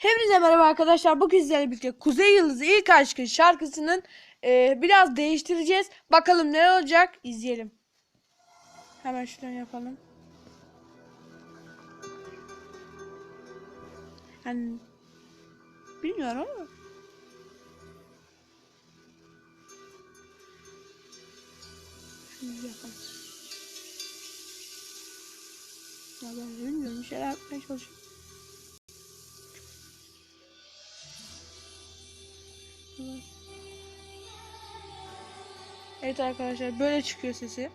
Hepinize merhaba arkadaşlar. Bugün sizlerle birlikte Kuzey Yıldızı İlk Aşkın şarkısının e, biraz değiştireceğiz. Bakalım ne olacak? İzleyelim. Hemen şuradan yapalım. Yani bilmiyorum ama. Ya ben bilmiyorum. Bir şeyler yapmaya çalışıyorum. Evet arkadaşlar böyle çıkıyor sesi.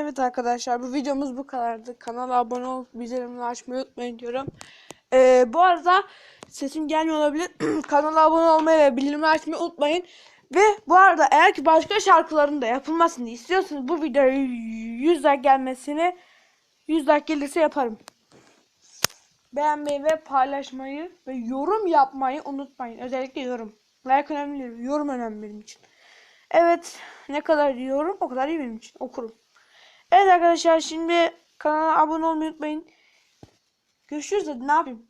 Evet arkadaşlar bu videomuz bu kadardı. Kanala abone olup bildirimleri açmayı unutmayın diyorum. Ee, bu arada sesim gelmiyor olabilir. Kanala abone olmayı ve bildirimleri açmayı unutmayın. Ve bu arada eğer ki başka şarkıların da yapılmasını istiyorsanız bu videoya 100 like gelmesini 100 like gelirse yaparım. Beğenmeyi ve paylaşmayı ve yorum yapmayı unutmayın. Özellikle yorum. Like önemli değil. Yorum önemli benim için. Evet. Ne kadar yorum o kadar iyi benim için. Okurum. Evet arkadaşlar şimdi kanala abone olmayı unutmayın. Görüşürüz hadi ne yapayım.